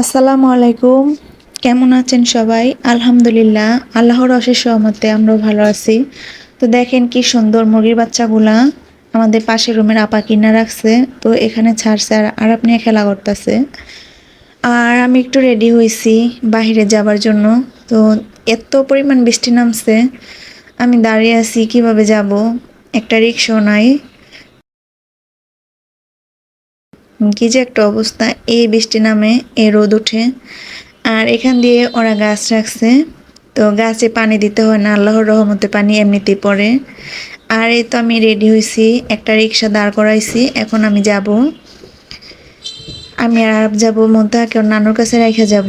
আসসালামু আলাইকুম। কেমন আছেন সবাই? আলহামদুলিল্লাহ, আল্লাহর অশেষ সহমতে আমরাও ভালো আছি। তো দেখেন কি সুন্দর মুরগির বাচ্চাগুলা আমাদের পাশের রুমের আপা কিনা রাখছে, তো এখানে ছাড়ছে আর আরাপ নিয়ে খেলা করতেছে। আর আমি একটু রেডি হয়েছি বাহিরে যাবার জন্য। তো এত পরিমাণ বৃষ্টি নামছে, আমি দাঁড়িয়ে আছি কীভাবে যাব? একটা রিক্সাও নাই। কি যে একটা অবস্থা। এই বৃষ্টি নামে এই রোদ উঠে আর এখান দিয়ে ওরা গাছ রাখছে। তো গাছে পানি দিতে হয় না, আল্লাহর রহমতে পানি এমনিতেই পড়ে। আর এই তো আমি রেডি হয়েছি একটা রিক্সা দাঁড় করাইছি, এখন আমি যাব। আমি আর যাব মধ্যে কেউ নানুর কাছে রেখে যাব।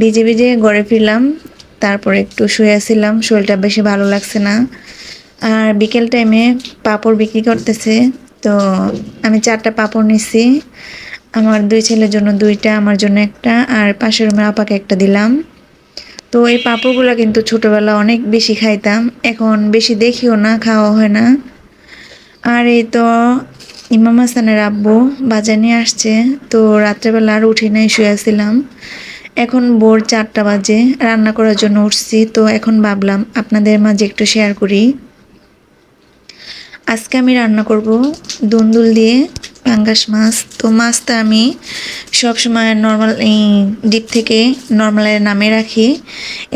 ভিজে ভিজে ঘরে ফিরলাম, তারপরে একটু শুয়ে শুয়েছিলাম শরীরটা বেশি ভালো লাগছে না। আর বিকেল টাইমে পাপড় বিক্রি করতেছে। তো আমি চারটা পাপড় নিছি। আমার দুই ছেলের জন্য দুইটা, আমার জন্য একটা, আর পাশের রুমের আপাকে একটা দিলাম। তো এই পাপড়গুলো কিন্তু ছোটোবেলা অনেক বেশি খাইতাম, এখন বেশি দেখিও না, খাওয়া হয় না। আর এই তো ইমাম হাসানের আব্বু বাজার নিয়ে আসছে, তো রাত্রেবেলা আর উঠি নাই শুয়েছিলাম এখন ভোর চারটা বাজে, রান্না করার জন্য উঠছি, তো এখন ভাবলাম আপনাদের মাঝে একটু শেয়ার করি। আজকে আমি রান্না করব দুন্দুল দিয়ে পাঙ্গাস মাছ। তো মাছটা আমি সবসময় নর্মাল এই ডিপ থেকে নর্মালের নামে রাখি।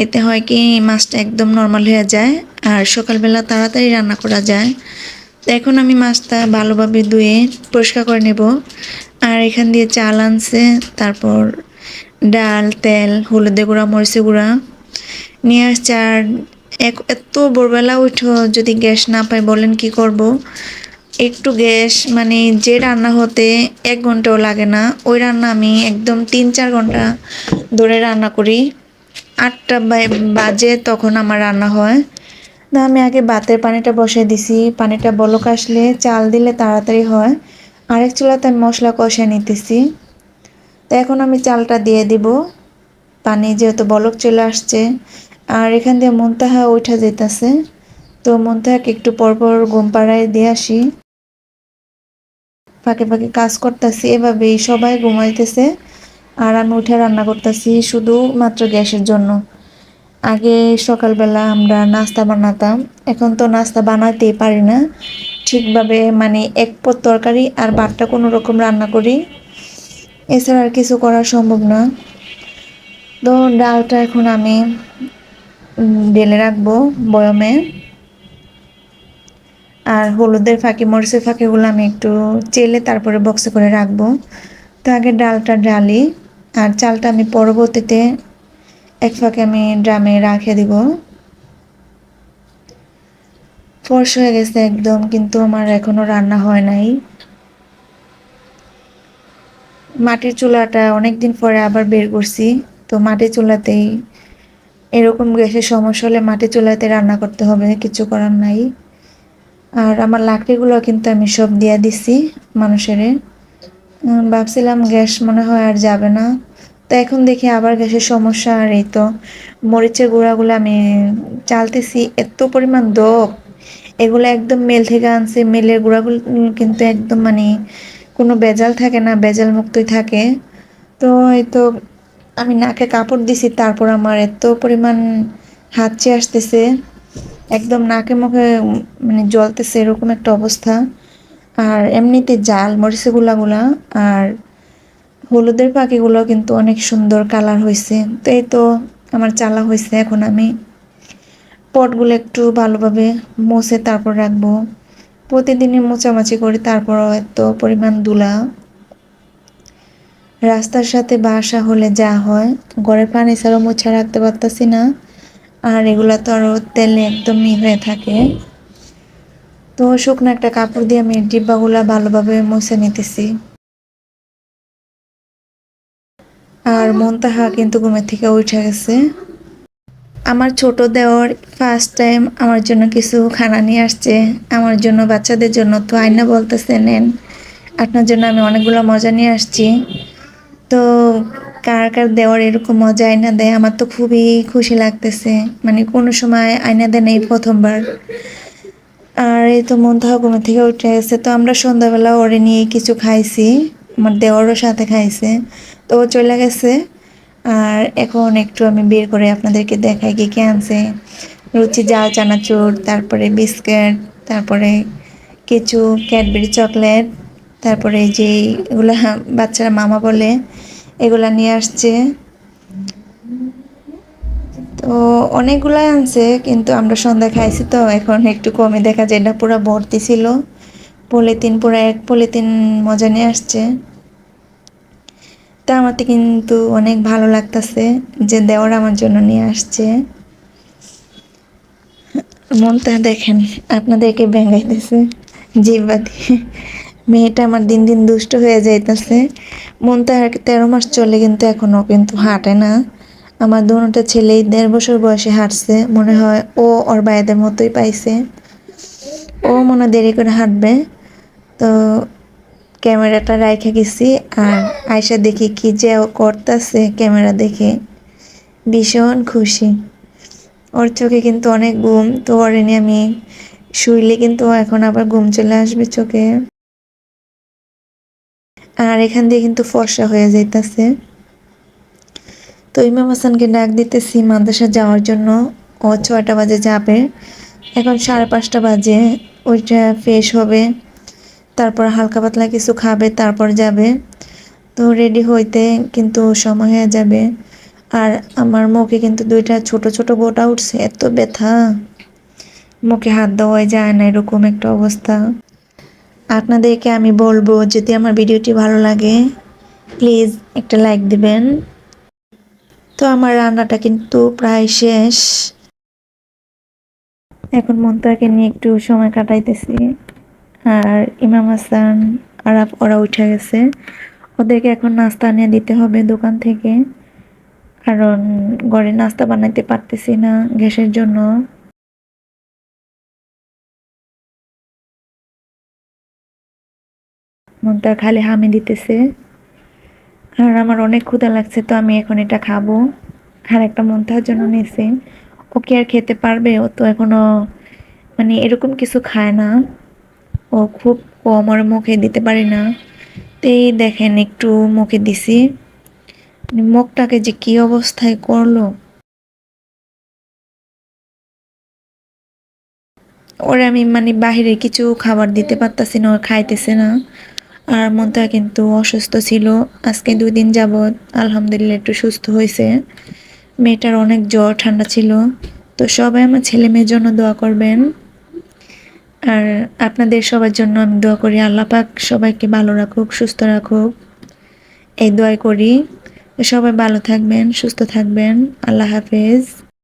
এতে হয় কি মাছটা একদম নর্মাল হয়ে যায় আর সকালবেলা তাড়াতাড়ি রান্না করা যায়। তো এখন আমি মাছটা ভালোভাবে ধুয়ে পরিষ্কার করে নেব। আর এখান দিয়ে চাল আনছে, তারপর ডাল, তেল হলুদে গুঁড়া মরিচে গুঁড়া। নিয়ে আসছে আর এক এত ভোরবেলা উঠো যদি গ্যাস না পাই বলেন কি করব। একটু গ্যাস মানে যে রান্না হতে এক ঘন্টাও লাগে না, ওই রান্না আমি একদম তিন চার ঘণ্টা ধরে রান্না করি। আটটা বাজে তখন আমার রান্না হয়। না, আমি আগে বাতের পানিটা বসাই দিছি, পানিটা বলক আসলে চাল দিলে তাড়াতাড়ি হয়। আরেক চুলাতে আমি মশলা কষায় নিতেছি। তো এখন আমি চালটা দিয়ে দিব। পানি যেহেতু বলক চলে আসছে আর এখান দিয়ে মন্তাহা উঠা যেতেছে। তো মন্তাহাকে একটু পরপর ঘুম পাড়ায় দিয়ে আসি। ফাঁকে ফাঁকে কাজ করতেছি, এভাবেই সবাই ঘুমাইতেছে। আর আমি উঠে রান্না করতেছি শুধু মাত্র গ্যাসের জন্য। আগে সকালবেলা আমরা নাস্তা বানাতাম, এখন তো নাস্তা বানাতেই পারি না। ঠিকভাবে মানে এক পর তরকারি আর ভাতটা কোনো রকম রান্না করি। এছাড়া আর কিছু করা সম্ভব না। তো ডালটা এখন আমি ঢেলে রাখব বয়মে। আর হলুদের ফাঁকি, মরিচের ফাঁকিগুলো আমি একটু চেলে তারপরে বক্সে করে রাখব। তো আগে ডালটা ডালি আর চালটা আমি পরবর্তীতে এক ফাঁকে আমি ড্রামে রাখে দিব। ফর্স হয়ে গেছে একদম, কিন্তু আমার এখনও রান্না হয় নাই। মাটির চুলাটা অনেক দিন পরে আবার বের করছি, তো মাটির চুলাতেই এরকম গ্যাসের সমস্যা হলে মাটি চুলাতে রান্না করতে হবে, কিছু করার নাই। আর আমার লাকড়িগুলো কিন্তু আমি সব দিয়ে দিছি মানুষের। ভাবছিলাম গ্যাস মনে হয় আর যাবে না। তো এখন দেখি আবার গ্যাসের সমস্যা আর এই তো মরিচের গুঁড়াগুলো আমি চালতেছি, এত পরিমাণ দোপ। এগুলো একদম মেল থেকে আনছে, মেলের গুঁড়াগুলো কিন্তু একদম মানে কোনো বেজাল থাকে না বেজাল মুক্তই থাকে। তো এই তো আমি নাকে কাপড় দিছি, তারপর আমার এত পরিমাণ হাঁচি আসতেছে, একদম নাকে মুখে মানে জ্বলতেছে এরকম একটা অবস্থা। আর এমনিতে জাল মরিচে গুলাগুলা, আর হলুদের পাখিগুলো কিন্তু অনেক সুন্দর কালার হয়েছে তো এই তো আমার চালা হয়েছে এখন আমি। পটগুলো একটু ভালোভাবে মুছে তারপর রাখব। প্রতিদিনই মোচামাচি করি, তারপরও এত পরিমাণ দুলা। রাস্তার সাথে বাসা হলে যা হয়, ঘরের পানি ছাড়াও মোছা রাখতে পারতাছি না। আর এগুলো তো আরও তেলে একদমই হয়ে থাকে। তো শুকনো একটা কাপড় দিয়ে আমি ডিব্বাগুলা ভালোভাবে মুছে নিতেছি। আর মনতাহা কিন্তু ঘুমের থেকে উঠে গেছে। আমার ছোট দেওয়ার ফার্স্ট টাইম আমার জন্য কিছু খানা নিয়ে আসছে। আমার জন্য, বাচ্চাদের জন্য তো আয়না বলতেছে, নেন। আপনার জন্য আমি অনেকগুলো মজা নিয়ে আসছি। তো কার কার দেওয়ার এরকম মজা আয়না দেয়, আমার তো খুবই খুশি লাগতেছে। মানে কোনো সময় আয়না দেয় এই প্রথমবার। আর এই তো মন থেকে ঘুমে থেকে উঠে গেছে। তো আমরা সন্ধ্যাবেলা ওরে নিয়ে কিছু খাইছি, আমার দেওয়ারও সাথে খাইছে। তো ও চলে গেছে। আর এখন একটু আমি বের করে আপনাদেরকে দেখাই কি কে আনছে। রুচি জাল চানাচুর, তারপরে বিস্কিট, তারপরে কিছু ক্যাডবেরি চকলেট, তারপরে এই যে এগুলা বাচ্চারা মামা বলে এগুলা নিয়ে আসছে। তো অনেকগুলাই আনছে, কিন্তু আমরা সন্ধ্যা খাইছি তো, এখন একটু কমে দেখা যায়। এটা পুরো ভর্তি ছিল। পলিথিন, পুরো এক পলিথিন মজা নিয়ে আসছে। তা আমাতে কিন্তু অনেক ভালো লাগতেছে যে দেওয়ার আমার জন্য নিয়ে আসছে। মনটা দেখেন, আপনাদেরকে ব্যাঙ্গাইতেছে জিব্বা দিয়ে। মেয়েটা আমার দিন দিন দুষ্ট হয়ে যাইতেছে। মনটা আর তেরো মাস চলে, কিন্তু এখনও কিন্তু হাঁটে না। আমার দুটা ছেলেই দেড় বছর বয়সে হাঁটছে, মনে হয় ও ওর ভাইদের মতোই পাইছে। ও মনে দেরি করে হাঁটবে। তো ক্যামেরাটা রাইখে গেছি, আর আয়সা দেখি কি যে ও করতেছে ক্যামেরা দেখে। ভীষণ খুশি। ওর চোখে কিন্তু অনেক ঘুম, তো ওর আমি শুইলে কিন্তু এখন আবার ঘুম চলে আসবে চোখে। আর এখান দিয়ে কিন্তু ফর্সা হয়ে যাইতাছে। তো ইমাম হাসানকে ডাক দিতেছি মাদ্রাসা যাওয়ার জন্য। ও ছয়টা বাজে যাবে। এখন সাড়ে পাঁচটা বাজে। ওইটা ফ্রেশ হবে। তারপর হালকা পাতলা কিছু খাবে, তারপর যাবে। তো রেডি হইতে কিন্তু সময় হয়ে যাবে। আর আমার মুখে কিন্তু দুইটা ছোট ছোট গোটা উঠছে, এত ব্যথা। মুখে হাত দেওয়াই যায় না, এরকম একটা অবস্থা। আপনাদেরকে আমি বলব, যদি আমার ভিডিওটি ভালো লাগে প্লিজ একটা লাইক দিবেন। তো আমার রান্নাটা কিন্তু প্রায় শেষ। এখন মন্তাকে নিয়ে একটু সময় কাটাইতেছি। আর ইমাম হাসান, আরাফ, ওরা উঠে গেছে। ওদেরকে এখন নাস্তা নিয়ে দিতে হবে দোকান থেকে। কারণ ঘরে নাস্তা বানাইতে পারতেছি না গ্যাসের জন্য। মনটা খালি হামি দিতেছে। আর আমার অনেক ক্ষুধা লাগছে, তো আমি এখন এটা খাব। আর একটা মন্তার জন্য নিয়েছি। ওকে আর খেতে পারবে? ও তো এখনও মানে এরকম কিছু খায় না। ও খুব কম ওর মুখে দিতে পারি না। তো এই দেখেন, একটু মুখে দিছি। মানে মুখটাকে যে কি অবস্থায় করল। ওরে আমি মানে বাহিরে কিছু খাবার দিতে পারতাছি না খাইতেছে না। আর মনটা কিন্তু অসুস্থ ছিল। আজকে দুই দিন যাবৎ আলহামদুলিল্লাহ একটু সুস্থ হয়েছে। মেয়েটার অনেক জ্বর, ঠান্ডা ছিল। তো সবাই আমার ছেলে মেয়ের জন্য দোয়া করবেন। আর আপনাদের সবার জন্য আমি দোয়া করি, আল্লাহ পাক সবাইকে ভালো রাখুক, সুস্থ রাখুক। এই দোয়াই করি। সবাই ভালো থাকবেন, সুস্থ থাকবেন। আল্লাহ হাফেজ।